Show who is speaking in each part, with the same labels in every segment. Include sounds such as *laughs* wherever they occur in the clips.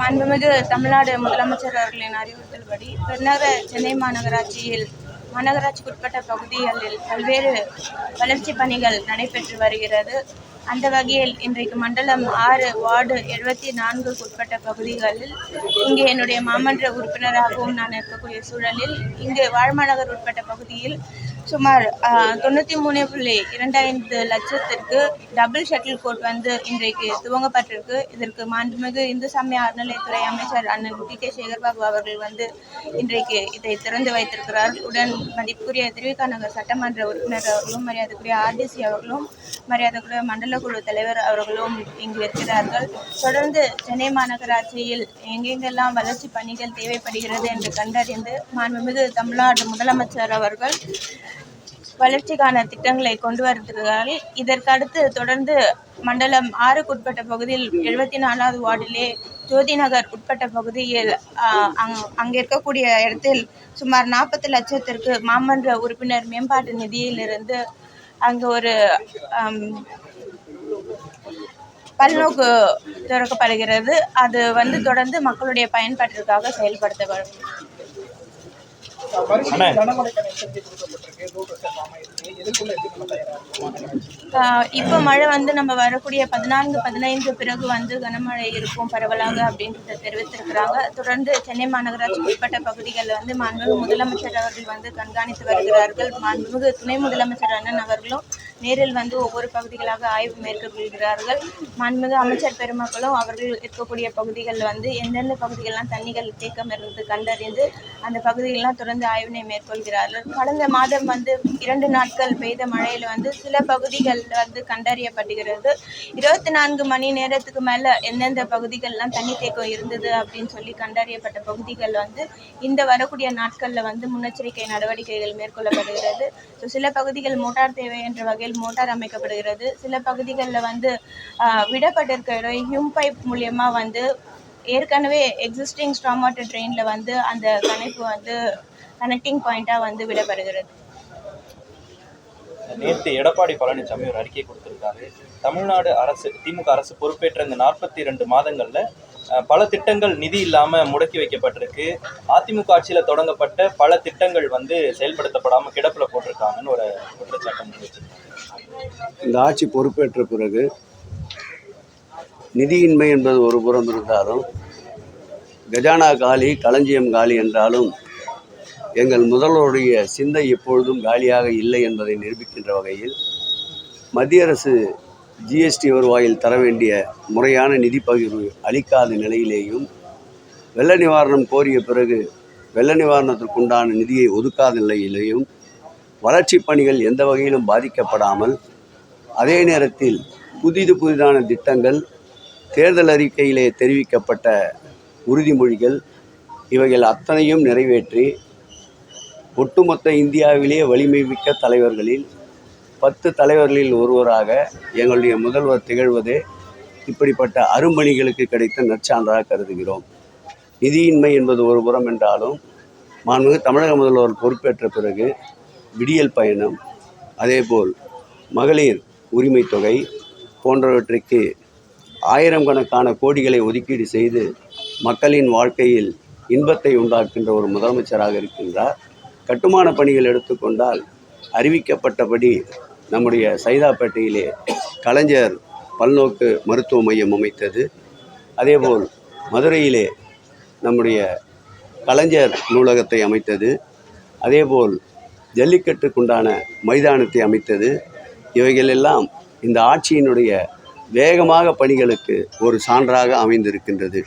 Speaker 1: மாண்புமிகு தமிழ்நாடு முதலமைச்சர் அவர்களின் அறிவுறுத்தல்படி பெருநகர சென்னை மாநகராட்சியில் மாநகராட்சிக்குட்பட்ட பகுதிகளில் பல்வேறு வளர்ச்சிப் பணிகள் நடைபெற்று வருகிறது. அந்த வகையில் இன்றைக்கு மண்டலம் ஆறு வார்டு எழுபத்தி நான்குக்குட்பட்ட பகுதிகளில் இங்கே என்னுடைய மாமன்ற உறுப்பினராகவும் நான் இருக்கக்கூடிய சூழலில் இங்கு வாழ்மாநகர் உட்பட்ட பகுதியில் சுமார் தொண்ணூற்றி மூணு புள்ளி இரண்டாயிரத்து லட்சத்திற்கு டபுள் ஷட்டில் கோர்ட் வந்து இன்றைக்கு துவங்கப்பட்டிருக்கு. இதற்கு மாண்புமிகு இந்து சமய அறநிலையத்துறை அமைச்சர் அண்ணன் டி கே சேகர்பாபு அவர்கள் வந்து இன்றைக்கு இதை திறந்து வைத்திருக்கிறார். உடன் மதிப்புக்குரிய திருவிகா நகர் சட்டமன்ற உறுப்பினர் அவர்களும் மரியாதைக்குரிய ஆர்டிசி அவர்களும் மரியாதைக்குரிய மண்டல குழு தலைவர் அவர்களும் இங்கு இருக்கிறார்கள். தொடர்ந்து சென்னை மாநகராட்சியில் எங்கெங்கெல்லாம் வளர்ச்சி பணிகள் தேவைப்படுகிறது என்று கண்டறிந்து மாண்புமிகு தமிழ்நாடு முதலமைச்சர் அவர்கள் வளர்ச்சிக்கான திட்டங்களை கொண்டு வருகிறார்கள். இதற்கடுத்து தொடர்ந்து மண்டலம் ஆறுக்குட்பட்ட பகுதியில் எழுபத்தி நாலாவது வார்டிலே ஜோதி நகர் உட்பட்ட பகுதியில் அங் அங்கே இருக்கக்கூடிய இடத்தில் சுமார் நாற்பது லட்சத்திற்கு மாமன்ற உறுப்பினர் மேம்பாட்டு நிதியிலிருந்து அங்கு ஒரு பல்நோக்கு திறக்கப்படுகிறது அது வந்து தொடர்ந்து மக்களுடைய பயன்பாட்டிற்காக செயல்படுத்தப்படும். இப்போ மழை வந்து நம்ம வரக்கூடிய பதினான்கு பதினைந்து பிறகு வந்து கனமழை இருக்கும் பரவலாக அப்படின்றத தெரிவித்திருக்கிறாங்க. தொடர்ந்து சென்னை மாநகராட்சி உட்பட்ட பகுதிகளில் வந்து மாண்புமிகு முதலமைச்சர் அவர்கள் வந்து கண்காணித்து வருகிறார்கள். மாண்புமிகு துணை முதலமைச்சர் அண்ணன் அவர்களும் நேரில் வந்து ஒவ்வொரு பகுதிகளாக ஆய்வு மேற்கொள்கிறார்கள். மாண்புமிகு அமைச்சர் பெருமக்களும் அவர்கள் இருக்கக்கூடிய பகுதிகளில் வந்து எந்தெந்த பகுதிகளெலாம் தண்ணிகள் தேக்கம் இருந்து கண்டறிந்து அந்த பகுதிகளெலாம் தொடர்ந்து ஆய்வினை மேற்கொள்கிறார்கள். கடந்த மாதம் வந்து இரண்டு நாட்கள் பெய்த மழையில் வந்து சில பகுதிகளில் வந்து கண்டறியப்படுகிறது இருபத்தி நான்கு மணி நேரத்துக்கு மேலே எந்தெந்த பகுதிகளெலாம் தண்ணி தேக்கம் இருந்தது அப்படின்னு சொல்லி கண்டறியப்பட்ட பகுதிகள் வந்து இந்த வரக்கூடிய நாட்களில் வந்து முன்னெச்சரிக்கை நடவடிக்கைகள் மேற்கொள்ளப்படுகிறது. ஸோ சில பகுதிகள் மோட்டார் தேவை என்ற வகையில் மோட்டார் அமைக்கப்படுகிறது. சில பகுதிகளில் வந்து விடப்பட்டிருக்கிற ஹியூம் பைப் மூலியமாக வந்து ஏற்கனவே எக்ஸிஸ்டிங் ஸ்ட்ராங் வாட்டர் ட்ரெயினில் வந்து அந்த கணைப்பு வந்து கனெக்டிங் பாயிண்ட்டாக வந்து விடப்படுகிறது.
Speaker 2: நேற்று எடப்பாடி பழனிசாமி ஒரு அறிக்கை கொடுத்திருக்காரு. தமிழ்நாடு அரசு திமுக அரசு பொறுப்பேற்ற இந்த நாற்பத்தி ரெண்டு மாதங்களில் பல திட்டங்கள் நிதி இல்லாமல் முடக்கி வைக்கப்பட்டிருக்கு. அதிமுக ஆட்சியில் தொடங்கப்பட்ட பல திட்டங்கள் வந்து செயல்படுத்தப்படாமல் கிடப்பில் போட்டிருக்காங்கன்னு ஒரு குற்றச்சாட்டம்
Speaker 3: இந்த ஆட்சி பொறுப்பேற்ற பிறகு நிதியின்மை என்பது ஒரு புறம் இருந்தாலும் கஜானா காலி களஞ்சியம் காலி என்றாலும் எங்கள் முதல்வருடைய சிந்தை எப்பொழுதும் காலியாக இல்லை என்பதை நிரூபிக்கின்ற வகையில் மத்திய அரசு ஜிஎஸ்டி வருவாயில் தர வேண்டிய முறையான நிதி பகிர்வு அளிக்காத நிலையிலேயும் வெள்ள நிவாரணம் கோரிய பிறகு வெள்ள நிவாரணத்திற்குண்டான நிதியை ஒதுக்காத நிலையிலேயும் வளர்ச்சிப் பணிகள் எந்த வகையிலும் பாதிக்கப்படாமல் அதே நேரத்தில் புதிது புதிதான திட்டங்கள் தேர்தல் அறிக்கையிலே தெரிவிக்கப்பட்ட உறுதிமொழிகள் இவைகள் அத்தனையும் நிறைவேற்றி ஒட்டுமொத்த இந்தியாவிலேயே வலிமை மிக்க தலைவர்களில் பத்து தலைவர்களில் ஒருவராக எங்களுடைய முதல்வர் திகழ்வதே இப்படிப்பட்ட அரும்பணிகளுக்கு கிடைத்த நற்சான்றாக கருதுகிறோம். நிதியின்மை என்பது ஒரு புறம் என்றாலும் மாண்புமிகு தமிழக முதல்வர் பொறுப்பேற்ற பிறகு விடியல் பயணம் அதேபோல் மகளிர் உரிமை தொகை போன்றவற்றுக்கு ஆயிரம் கணக்கான கோடிகளை ஒதுக்கீடு செய்து மக்களின் வாழ்க்கையில் இன்பத்தை உண்டாக்குகின்ற ஒரு முதலமைச்சராக இருக்கின்றார். கட்டுமான பணிகள் எடுத்துக்கொண்டால் அறிவிக்கப்பட்டபடி நம்முடைய சைதாப்பேட்டையிலே கலைஞர் பல்நோக்கு மருத்துவ மையம் அமைத்தது. அதேபோல் மதுரையிலே நம்முடைய கலைஞர் நூலகத்தை அமைத்தது. அதேபோல் ஜல்லிக்கட்டுக்குண்டான மைதானத்தை அமைத்தது. இவைகளெல்லாம் இந்த ஆட்சியினுடைய வேகமாக பணிகளுக்கு ஒரு சான்றாக அமைந்திருக்கின்றது.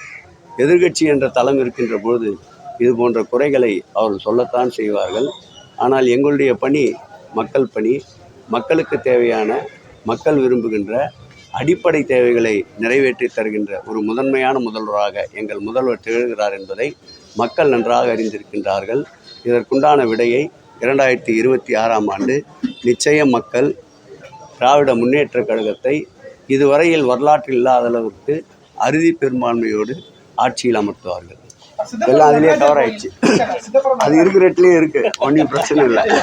Speaker 3: எதிர்க்கட்சி என்ற தளம் இருக்கின்ற பொழுது இது போன்ற குறைகளை அவர்கள் சொல்லத்தான் செய்வார்கள். ஆனால் எங்களுடைய பணி மக்கள் பணி. மக்களுக்கு தேவையான மக்கள் விரும்புகின்ற அடிப்படை தேவைகளை நிறைவேற்றி தருகின்ற ஒரு முதன்மையான முதல்வராக எங்கள் முதல்வர் திகழ்கிறார் என்பதை மக்கள் நன்றாக அறிந்திருக்கின்றார்கள். இதற்குண்டான விடையை இரண்டாயிரத்தி இருபத்தி ஆறாம் ஆண்டு நிச்சயம் மக்கள் திராவிட முன்னேற்றக் கழகத்தை இதுவரையில் வரலாற்றில் இல்லாத அளவுக்கு அறுதி பெரும்பான்மையோடு ஆட்சியில் அமர்த்துவார்கள். எல்லாம் அதிலேயே cover ஆயிடுச்சு. அது இருக்கிற இடத்துலயே இருக்கு. ஒன்றும் பிரச்சனை இல்லை. *laughs*